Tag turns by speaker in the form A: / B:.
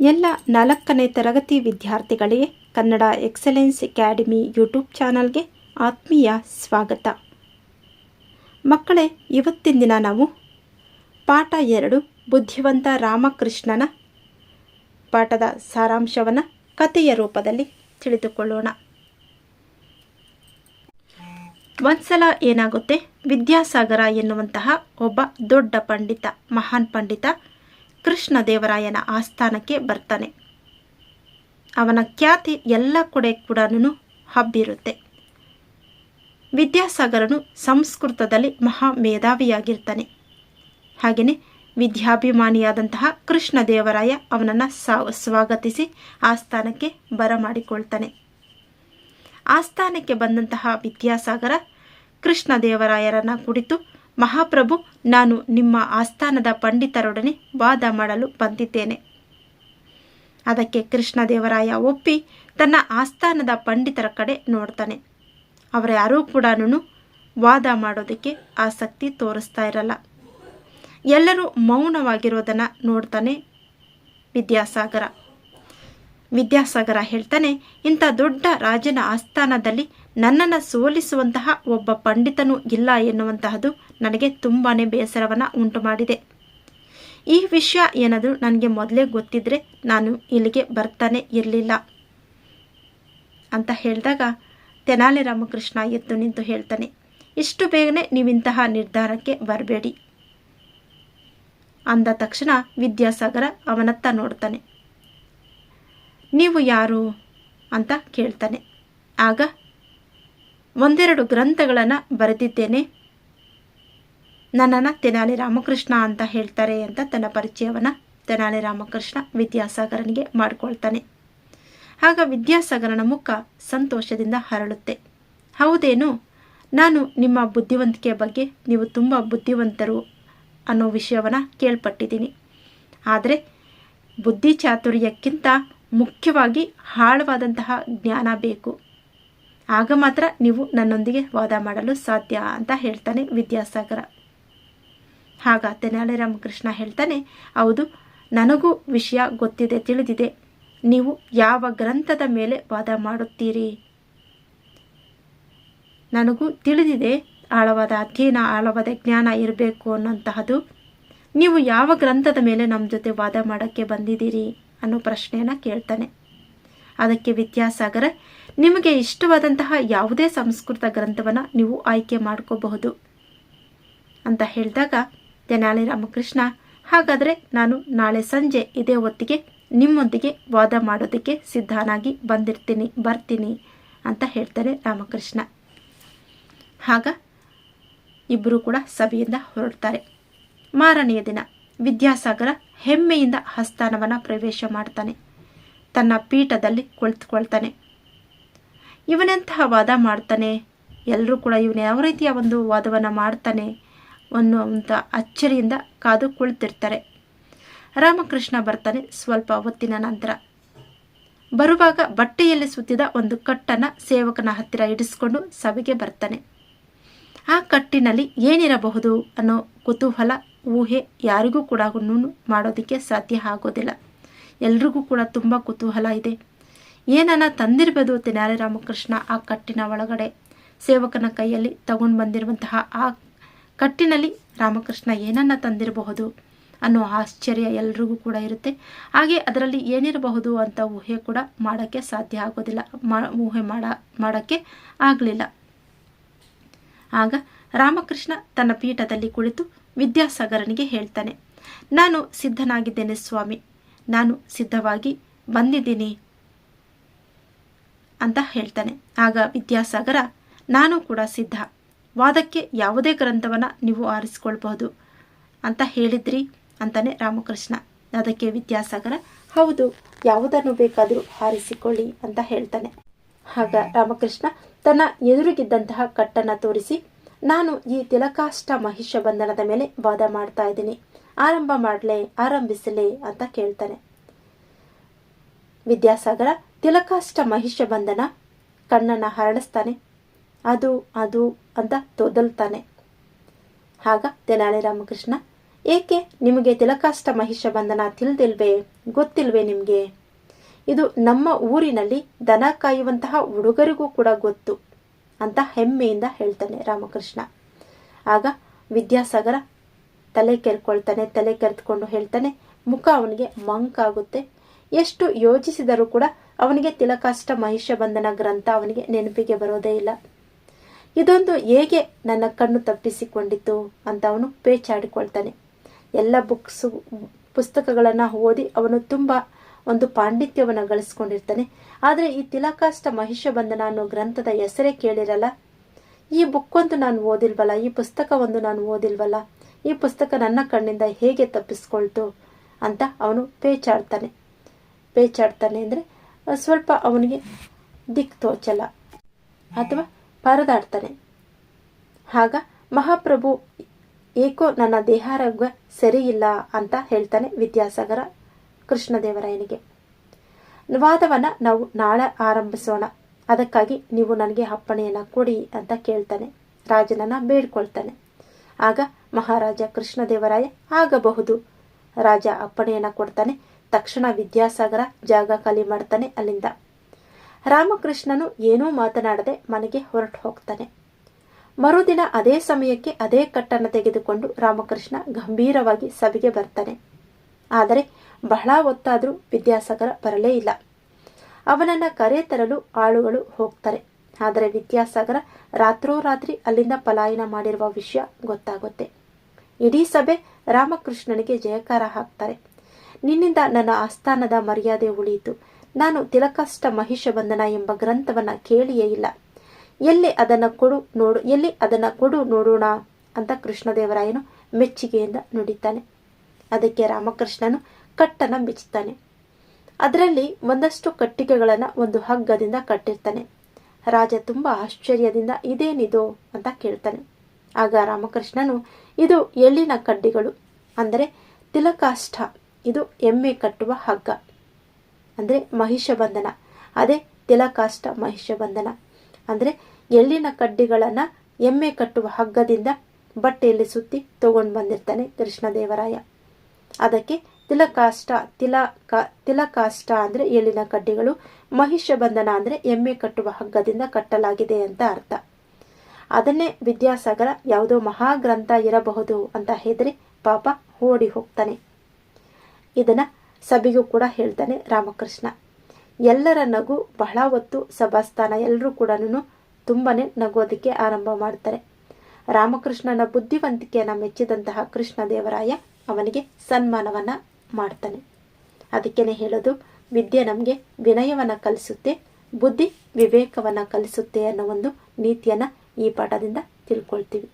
A: ಎಲ್ಲ ನಾಲ್ಕನೇ ತರಗತಿ ವಿದ್ಯಾರ್ಥಿಗಳಿಗೆ ಕನ್ನಡ ಎಕ್ಸಲೆನ್ಸ್ ಅಕಾಡೆಮಿ ಯೂಟ್ಯೂಬ್ ಚಾನಲ್ಗೆ ಆತ್ಮೀಯ ಸ್ವಾಗತ. ಮಕ್ಕಳೇ, ಇವತ್ತಿನ ದಿನ ನಾವು ಪಾಠ ಎರಡು, ಬುದ್ಧಿವಂತ ರಾಮಕೃಷ್ಣನ ಪಾಠದ ಸಾರಾಂಶವನ್ನು ಕಥೆಯ ರೂಪದಲ್ಲಿ ತಿಳಿದುಕೊಳ್ಳೋಣ. ಒಂದ್ಸಲ ಏನಾಗುತ್ತೆ? ವಿದ್ಯಾಸಾಗರ ಎನ್ನುವಂತಹ ಒಬ್ಬ ದೊಡ್ಡ ಪಂಡಿತ, ಮಹಾನ್ ಪಂಡಿತ ಕೃಷ್ಣದೇವರಾಯನ ಆಸ್ಥಾನಕ್ಕೆ ಬರ್ತಾನೆ. ಅವನ ಖ್ಯಾತಿ ಎಲ್ಲ ಕಡೆ ಕೂಡ ಹಬ್ಬಿರುತ್ತೆ. ವಿದ್ಯಾಸಾಗರನು ಸಂಸ್ಕೃತದಲ್ಲಿ ಮಹಾ ಮೇಧಾವಿಯಾಗಿರ್ತಾನೆ ಹಾಗೆಯೇ ವಿದ್ಯಾಭಿಮಾನಿಯಾದಂತಹ ಕೃಷ್ಣದೇವರಾಯ ಅವನನ್ನು ಸಾವ್, ಸ್ವಾಗತಿಸಿ ಆಸ್ಥಾನಕ್ಕೆ ಬರಮಾಡಿಕೊಳ್ತಾನೆ ಆಸ್ಥಾನಕ್ಕೆ ಬಂದಂತಹ ವಿದ್ಯಾಸಾಗರ ಕೃಷ್ಣದೇವರಾಯರನ್ನ ಕುರಿತು ಮಹಾಪ್ರಭು, ನಾನು ನಿಮ್ಮ ಆಸ್ಥಾನದ ಪಂಡಿತರೊಡನೆ ವಾದ ಮಾಡಲು ಬಂದಿದ್ದೇನೆ. ಅದಕ್ಕೆ ಕೃಷ್ಣದೇವರಾಯ ಒಪ್ಪಿ ತನ್ನ ಆಸ್ಥಾನದ ಪಂಡಿತರ ಕಡೆ ನೋಡ್ತಾನೆ. ಅವರ್ಯಾರೂ ಕೂಡ ವಾದ ಮಾಡೋದಕ್ಕೆ ಆಸಕ್ತಿ ತೋರಿಸ್ತಾ ಇರಲ್ಲ. ಎಲ್ಲರೂ ಮೌನವಾಗಿರೋದನ್ನು ನೋಡ್ತಾನೆ ವಿದ್ಯಾಸಾಗರ. ವಿದ್ಯಾಸಾಗರ ಹೇಳ್ತಾನೆ, ಇಂಥ ದೊಡ್ಡ ರಾಜನ ಆಸ್ಥಾನದಲ್ಲಿ ನನ್ನನ್ನು ಸೋಲಿಸುವಂತಹ ಒಬ್ಬ ಪಂಡಿತನು ಇಲ್ಲ ಎನ್ನುವಂತಹದ್ದು ನನಗೆ ತುಂಬಾ ಬೇಸರವನ್ನು ಉಂಟು ಮಾಡಿದೆ ಈ ವಿಷಯ ಏನಾದರೂ ನನಗೆ ಮೊದಲೇ ಗೊತ್ತಿದ್ದರೆ ನಾನು ಇಲ್ಲಿಗೆ ಬರ್ತಾನೆ ಇರಲಿಲ್ಲ. ಅಂತ ಹೇಳಿದಾಗ ತೆನಾಲಿ ರಾಮಕೃಷ್ಣ ಎದ್ದು ನಿಂತು ಹೇಳ್ತಾನೆ, ಇಷ್ಟು ಬೇಗನೆ ನೀವಿಂತಹ ನಿರ್ಧಾರಕ್ಕೆ ಬರಬೇಡಿ. ಅಂದ ತಕ್ಷಣ ವಿದ್ಯಾಸಾಗರ ಅವನತ್ತ ನೋಡ್ತಾನೆ, ನೀವು ಯಾರು? ಅಂತ ಕೇಳ್ತಾನೆ. ಆಗ ಒಂದೆರಡು ಗ್ರಂಥಗಳನ್ನು ಬರೆದಿದ್ದೇನೆ. ನನ್ನನ್ನು ತೆನಾಲಿ ರಾಮಕೃಷ್ಣ ಅಂತ ಹೇಳ್ತಾರೆ ಅಂತ ತನ್ನ ಪರಿಚಯವನ್ನು ತೆನಾಲಿ ರಾಮಕೃಷ್ಣ ವಿದ್ಯಾಸಾಗರನಿಗೆ ಮಾಡಿಕೊಳ್ತಾನೆ. ಆಗ ವಿದ್ಯಾಸಾಗರನ ಮುಖ ಸಂತೋಷದಿಂದ ಹರಳುತ್ತೆ. ಹೌದೇನು? ನಾನು ನಿಮ್ಮ ಬುದ್ಧಿವಂತಿಕೆಯ ಬಗ್ಗೆ ನೀವು ತುಂಬ ಬುದ್ಧಿವಂತರು ಅನ್ನೋ ವಿಷಯವನ್ನು ಕೇಳ್ಪಟ್ಟಿದ್ದೀನಿ. ಆದರೆ ಬುದ್ಧಿ ಚಾತುರ್ಯಕ್ಕಿಂತ ಮುಖ್ಯವಾಗಿ ಆಳವಾದಂತಹ ಜ್ಞಾನ ಬೇಕು. ಆಗ ಮಾತ್ರ ನೀವು ನನ್ನೊಂದಿಗೆ ವಾದ ಮಾಡಲು ಸಾಧ್ಯ ಅಂತ ಹೇಳ್ತಾನೆ ವಿದ್ಯಾಸಾಗರ. ಆಗ ತೆನಾಲಿ ರಾಮಕೃಷ್ಣ ಹೇಳ್ತಾನೆ, ಹೌದು, ನನಗೂ ವಿಷಯ ಗೊತ್ತಿದೆ, ತಿಳಿದಿದೆ. ನೀವು ಯಾವ ಗ್ರಂಥದ ಮೇಲೆ ವಾದ ಮಾಡುತ್ತೀರಿ? ನನಗೂ ತಿಳಿದಿದೆ, ಆಳವಾದ ಅಧ್ಯಯನ, ಆಳವಾದ ಜ್ಞಾನ ಇರಬೇಕು ಅನ್ನೋಂತಹದ್ದು ನೀವು ಯಾವ ಗ್ರಂಥದ ಮೇಲೆ ನಮ್ಮ ಜೊತೆ ವಾದ ಮಾಡೋಕ್ಕೆ ಬಂದಿದ್ದೀರಿ? ಅನ್ನೋ ಪ್ರಶ್ನೆಯನ್ನು ಕೇಳ್ತಾನೆ. ಅದಕ್ಕೆ ವಿದ್ಯಾಸಾಗರ ನಿಮಗೆ ಇಷ್ಟವಾದಂತಹ ಯಾವುದೇ ಸಂಸ್ಕೃತ ಗ್ರಂಥವನ್ನು ನೀವು ಆಯ್ಕೆ ಮಾಡ್ಕೋಬಹುದು. ಅಂತ ಹೇಳಿದಾಗ ತೆನಾಲಿ ರಾಮಕೃಷ್ಣ, ಹಾಗಾದರೆ ನಾನು ನಾಳೆ ಸಂಜೆ ಇದೇ ಹೊತ್ತಿಗೆ ನಿಮ್ಮೊಂದಿಗೆ ವಾದ ಮಾಡೋದಕ್ಕೆ ಸಿದ್ಧನಾಗಿ ಬಂದಿರ್ತೀನಿ, ಬರ್ತೀನಿ, ಅಂತ ಹೇಳ್ತಾರೆ ರಾಮಕೃಷ್ಣ. ಆಗ ಇಬ್ಬರೂ ಕೂಡ ಸಭೆಯಿಂದ ಹೊರಡ್ತಾರೆ. ಮಾರನೆಯ ದಿನ ವಿದ್ಯಾಸಾಗರ ಹೆಮ್ಮೆಯಿಂದ ಹಸ್ತಾನವನ್ನು ಪ್ರವೇಶ ಮಾಡ್ತಾನೆ. ತನ್ನ ಪೀಠದಲ್ಲಿ ಕುಳಿತುಕೊಳ್ತಾನೆ. ಇವನೆಂತಹ ವಾದ ಮಾಡ್ತಾನೆ? ಎಲ್ಲರೂ ಕೂಡ ಇವನು ಯಾವ ರೀತಿಯ ಒಂದು ವಾದವನ್ನು ಮಾಡ್ತಾನೆ ಅನ್ನುವಂಥ ಅಚ್ಚರಿಯಿಂದ ಕಾದು ಕುಳಿತಿರ್ತಾರೆ. ರಾಮಕೃಷ್ಣ ಬರ್ತಾನೆ ಸ್ವಲ್ಪ ಹೊತ್ತಿನ ನಂತರ. ಬರುವಾಗ ಬಟ್ಟೆಯಲ್ಲಿ ಸುತ್ತಿದ ಒಂದು ಕಟ್ಟನ್ನು ಸೇವಕನ ಹತ್ತಿರ ಇಡಿಸ್ಕೊಂಡು ಸಭೆಗೆ ಬರ್ತಾನೆ. ಆ ಕಟ್ಟಿನಲ್ಲಿ ಏನಿರಬಹುದು ಅನ್ನೋ ಕುತೂಹಲ, ಊಹೆ ಯಾರಿಗೂ ಕೂಡ ಮಾಡೋದಕ್ಕೆ ಸಾಧ್ಯ ಆಗೋದಿಲ್ಲ. ಎಲ್ರಿಗೂ ಕೂಡ ತುಂಬ ಕುತೂಹಲ ಇದೆ. ಏನನ್ನ ತಂದಿರಬಹುದು ತೆನಾಲಿ ರಾಮಕೃಷ್ಣ ಆ ಕಟ್ಟಿನ ಒಳಗಡೆ. ಸೇವಕನ ಕೈಯಲ್ಲಿ ತಗೊಂಡು ಬಂದಿರುವಂತಹ ಆ ಕಟ್ಟಿನಲ್ಲಿ ರಾಮಕೃಷ್ಣ ಏನನ್ನ ತಂದಿರಬಹುದು ಅನ್ನೋ ಆಶ್ಚರ್ಯ ಎಲ್ರಿಗೂ ಕೂಡ ಇರುತ್ತೆ. ಹಾಗೆ ಅದರಲ್ಲಿ ಏನಿರಬಹುದು ಅಂತ ಊಹೆ ಕೂಡ ಮಾಡೋಕ್ಕೆ ಸಾಧ್ಯ ಆಗೋದಿಲ್ಲ. ಮಾ, ಊಹೆ ಮಾಡ, ಮಾಡೋಕ್ಕೆ ಆಗಲಿಲ್ಲ. ಆಗ ರಾಮಕೃಷ್ಣ ತನ್ನ ಪೀಠದಲ್ಲಿ ಕುಳಿತು ವಿದ್ಯಾಸಾಗರನಿಗೆ ಹೇಳ್ತಾನೆ, ನಾನು ಸಿದ್ಧನಾಗಿದ್ದೇನೆ ಸ್ವಾಮಿ. ನಾನು ಸಿದ್ಧವಾಗಿ ಬಂದಿದ್ದೀನಿ. ಅಂತ ಹೇಳ್ತಾನೆ. ಆಗ ವಿದ್ಯಾಸಾಗರ, ನಾನು ಕೂಡ ಸಿದ್ಧ. ವಾದಕ್ಕೆ ಯಾವುದೇ ಗ್ರಂಥವನ್ನು ನೀವು ಆರಿಸಿಕೊಳ್ಬಹುದು ಅಂತ ಹೇಳಿದ್ರಿ ಅಂತಾನೆ ರಾಮಕೃಷ್ಣ. ಅದಕ್ಕೆ ವಿದ್ಯಾಸಾಗರ, ಹೌದು, ಯಾವುದನ್ನು ಬೇಕಾದರೂ ಆರಿಸಿಕೊಳ್ಳಿ ಅಂತ ಹೇಳ್ತಾನೆ. ಆಗ ರಾಮಕೃಷ್ಣ, ತನ್ನ ಎದುರಿಗಿದ್ದಂತಹ ಕಟ್ಟನ್ನು ತೋರಿಸಿ, ನಾನು ಈ ತಿಲಕಾಷ್ಟ ಮಹಿಷ ಬಂಧನದ ಮೇಲೆ ವಾದ ಮಾಡ್ತಾ ಇದ್ದೀನಿ. ಆರಂಭ ಮಾಡಲೇ, ಆರಂಭಿಸಲೇ ಅಂತ ಕೇಳ್ತಾನೆ. ವಿದ್ಯಾಸಾಗರ ತಿಲಕಾಷ್ಟ ಮಹಿಷ ಬಂಧನ ಕಣ್ಣನ್ನು ಹರಡಿಸ್ತಾನೆ. ಅದು ಅದು ಅಂತ ತೋದಲ್ತಾನೆ. ಆಗ ತೆನಾಲಿ ರಾಮಕೃಷ್ಣ, ಏಕೆ ನಿಮಗೆ ತಿಲಕಾಷ್ಟ ಮಹಿಷ ಬಂಧನ ತಿಳಿದಿಲ್ವೆ, ಗೊತ್ತಿಲ್ವೇ ನಿಮಗೆ? ಇದು ನಮ್ಮ ಊರಿನಲ್ಲಿ ದನ ಕಾಯುವಂತಹ ಹುಡುಗರಿಗೂ ಕೂಡ ಗೊತ್ತು ಅಂತ ಹೆಮ್ಮೆಯಿಂದ ಹೇಳ್ತಾನೆ ರಾಮಕೃಷ್ಣ. ಆಗ ವಿದ್ಯಾಸಾಗರ ತಲೆ ಕೆರ್ಕೊಳ್ತಾನೆ, ತಲೆ ಕೆರೆದುಕೊಂಡು ಹೇಳ್ತಾನೆ, ಮುಖ ಅವನಿಗೆ ಮಂಕಾಗುತ್ತೆ. ಎಷ್ಟು ಯೋಚಿಸಿದರೂ ಕೂಡ ಅವನಿಗೆ ತಿಲಕಾಷ್ಟ ಮಹಿಷ ಬಂಧನ ಗ್ರಂಥ ಅವನಿಗೆ ನೆನಪಿಗೆ ಬರೋದೇ ಇಲ್ಲ. ಇದೊಂದು ಹೇಗೆ ನನ್ನ ಕಣ್ಣು ತಪ್ಪಿಸಿಕೊಂಡಿತು ಅಂತ ಅವನು ಪೇಚಾಡಿಕೊಳ್ತಾನೆ. ಎಲ್ಲ ಬುಕ್ಸು, ಪುಸ್ತಕಗಳನ್ನು ಓದಿ ಅವನು ತುಂಬ ಒಂದು ಪಾಂಡಿತ್ಯವನ್ನು ಗಳಿಸ್ಕೊಂಡಿರ್ತಾನೆ. ಆದರೆ ಈ ತಿಲಕಾಷ್ಟ ಮಹಿಷ ಬಂಧನ ಅನ್ನೋ ಗ್ರಂಥದ ಹೆಸರೇ ಕೇಳಿರಲ್ಲ. ಈ ಬುಕ್ ಒಂದು ನಾನು ಓದಿಲ್ವಲ್ಲ, ಈ ಪುಸ್ತಕ ಒಂದು ನಾನು ಓದಿಲ್ವಲ್ಲ, ಈ ಪುಸ್ತಕ ನನ್ನ ಕಣ್ಣಿಂದ ಹೇಗೆ ತಪ್ಪಿಸ್ಕೊಳ್ತು ಅಂತ ಅವನು ಪೇಚಾಡ್ತಾನೆ. ಪೇಚಾಡ್ತಾನೆ ಅಂದರೆ ಸ್ವಲ್ಪ ಅವನಿಗೆ ದಿಕ್ ತೋಚಲ್ಲ ಅಥವಾ ಪರದಾಡ್ತಾನೆ. ಆಗ ಮಹಾಪ್ರಭು, ಏಕೋ ನನ್ನ ದೇಹಾರೋಗ್ಯ ಸರಿಯಿಲ್ಲ ಅಂತ ಹೇಳ್ತಾನೆ ವಿದ್ಯಾಸಾಗರ ಕೃಷ್ಣದೇವರಾಯನಿಗೆ. ವಾದವನ್ನು ನಾವು ನಾಳೆ ಆರಂಭಿಸೋಣ. ಅದಕ್ಕಾಗಿ ನೀವು ನನಗೆ ಅಪ್ಪಣೆಯನ್ನು ಕೊಡಿ ಅಂತ ಕೇಳ್ತಾನೆ. ರಾಜನನ್ನು ಬೇಡ್ಕೊಳ್ತಾನೆ. ಆಗ ಮಹಾರಾಜ ಕೃಷ್ಣದೇವರಾಯ ಆಗಬಹುದು. ರಾಜ ಅಪ್ಪಣೆಯನ್ನು ಕೊಡ್ತಾನೆ. ತಕ್ಷಣ ವಿದ್ಯಾಸಾಗರ ಜಾಗ ಖಾಲಿ ಮಾಡ್ತಾನೆ ಅಲ್ಲಿಂದ. ರಾಮಕೃಷ್ಣನು ಏನೂ ಮಾತನಾಡದೆ ಮನೆಗೆ ಹೊರಟು ಹೋಗ್ತಾನೆ. ಮರುದಿನ ಅದೇ ಸಮಯಕ್ಕೆ ಅದೇ ಕಟ್ಟನ್ನು ತೆಗೆದುಕೊಂಡು ರಾಮಕೃಷ್ಣ ಗಂಭೀರವಾಗಿ ಸಭೆಗೆ ಬರ್ತಾನೆ. ಆದರೆ ಬಹಳ ಹೊತ್ತಾದರೂ ವಿದ್ಯಾಸಾಗರ ಬರಲೇ ಇಲ್ಲ. ಅವನನ್ನು ಕರೆ ತರಲು ಆಳುಗಳು ಹೋಗ್ತಾರೆ. ಆದರೆ ವಿದ್ಯಾಸಾಗರ ರಾತ್ರೋರಾತ್ರಿ ಅಲ್ಲಿಂದ ಪಲಾಯನ ಮಾಡಿರುವ ವಿಷಯ ಗೊತ್ತಾಗುತ್ತೆ. ಇಡೀ ಸಭೆ ರಾಮಕೃಷ್ಣನಿಗೆ ಜಯಕಾರ ಹಾಕ್ತಾರೆ. ನಿನ್ನಿಂದ ನನ್ನ ಆಸ್ಥಾನದ ಮರ್ಯಾದೆ ಉಳಿಯಿತು. ನಾನು ತಿಲಕಷ್ಟ ಮಹಿಷ ಬಂಧನ ಎಂಬ ಗ್ರಂಥವನ್ನು ಕೇಳಿಯೇ ಇಲ್ಲ. ಎಲ್ಲಿ ಅದನ್ನು ಕೊಡು ನೋಡು, ಎಲ್ಲಿ ಅದನ್ನು ಕೊಡು ನೋಡೋಣ ಅಂತ ಕೃಷ್ಣದೇವರಾಯನು ಮೆಚ್ಚುಗೆಯಿಂದ ನುಡಿತಾನೆ. ಅದಕ್ಕೆ ರಾಮಕೃಷ್ಣನು ಕಟ್ಟನ್ನು ಬಿಚ್ಚುತ್ತಾನೆ ಅದರಲ್ಲಿ ಒಂದಷ್ಟು ಕಟ್ಟಿಗೆಗಳನ್ನು ಒಂದು ಹಗ್ಗದಿಂದ ಕಟ್ಟಿರ್ತಾನೆ. ರಾಜ ತುಂಬ ಆಶ್ಚರ್ಯದಿಂದ, ಇದೇನಿದು? ಅಂತ ಕೇಳ್ತಾನೆ. ಆಗ ರಾಮಕೃಷ್ಣನು, ಇದು ಎಳ್ಳಿನ ಕಡ್ಡಿಗಳು? ಅಂದರೆ ತಿಲಕಾಷ್ಠ ಇದು ಎಮ್ಮೆ ಕಟ್ಟುವ ಹಗ್ಗ. ಅಂದರೆ ಮಹಿಷ ಬಂಧನ ಅದೇ ತಿಲಕಾಷ್ಟ ಮಹಿಷ ಬಂಧನ ಅಂದರೆ ಎಳ್ಳಿನ ಕಡ್ಡಿಗಳನ್ನು ಎಮ್ಮೆ ಕಟ್ಟುವ ಹಗ್ಗದಿಂದ ಬಟ್ಟೆಯಲ್ಲಿ ಸುತ್ತಿ ತಗೊಂಡು ಬಂದಿರ್ತಾನೆ ಕೃಷ್ಣದೇವರಾಯ. ಅದಕ್ಕೆ ತಿಲಕಾಷ್ಟ ತಿಲಕ ತಿಲಕಾಷ್ಟ ಅಂದರೆ ಎಳ್ಳಿನ ಕಡ್ಡಿಗಳು ಮಹಿಷ ಬಂಧನ ಅಂದರೆ ಎಮ್ಮೆ ಕಟ್ಟುವ ಹಗ್ಗದಿಂದ ಕಟ್ಟಲಾಗಿದೆ ಅಂತ ಅರ್ಥ. ಅದನ್ನೇ ವಿದ್ಯಾಸಾಗರ ಯಾವುದೋ ಮಹಾಗ್ರಂಥ ಇರಬಹುದು ಅಂತ ಹೆದರಿ ಪಾಪ ಓಡಿ ಹೋಗ್ತಾನೆ. ಇದನ್ನ ಸಭೆಗೂ ಕೂಡ ಹೇಳ್ತಾನೆ ರಾಮಕೃಷ್ಣ. ಎಲ್ಲರ ನಗು ಬಹಳ ಹೊತ್ತು ಸಭಾಸ್ಥಾನ ಎಲ್ಲರೂ ಕೂಡ ತುಂಬಾ ನಗೋದಕ್ಕೆ ಆರಂಭ ಮಾಡ್ತಾರೆ. ರಾಮಕೃಷ್ಣನ ಬುದ್ಧಿವಂತಿಕೆಯನ್ನು ಮೆಚ್ಚಿದಂತಹ ಕೃಷ್ಣದೇವರಾಯ ಅವನಿಗೆ ಸನ್ಮಾನವನ್ನು ಮಾಡ್ತಾನೆ. ಅದಕ್ಕೇನೆ ಹೇಳೋದು, ವಿದ್ಯೆ ನಮಗೆ ವಿನಯವನ್ನು ಕಲಿಸುತ್ತೆ, ಬುದ್ಧಿ ವಿವೇಕವನ್ನು ಕಲಿಸುತ್ತೆ ಅನ್ನೋ ಒಂದು ನೀತಿಯನ್ನು ಈ ಪಾಠದಿಂದ ತಿಳ್ಕೊಳ್ತೀವಿ.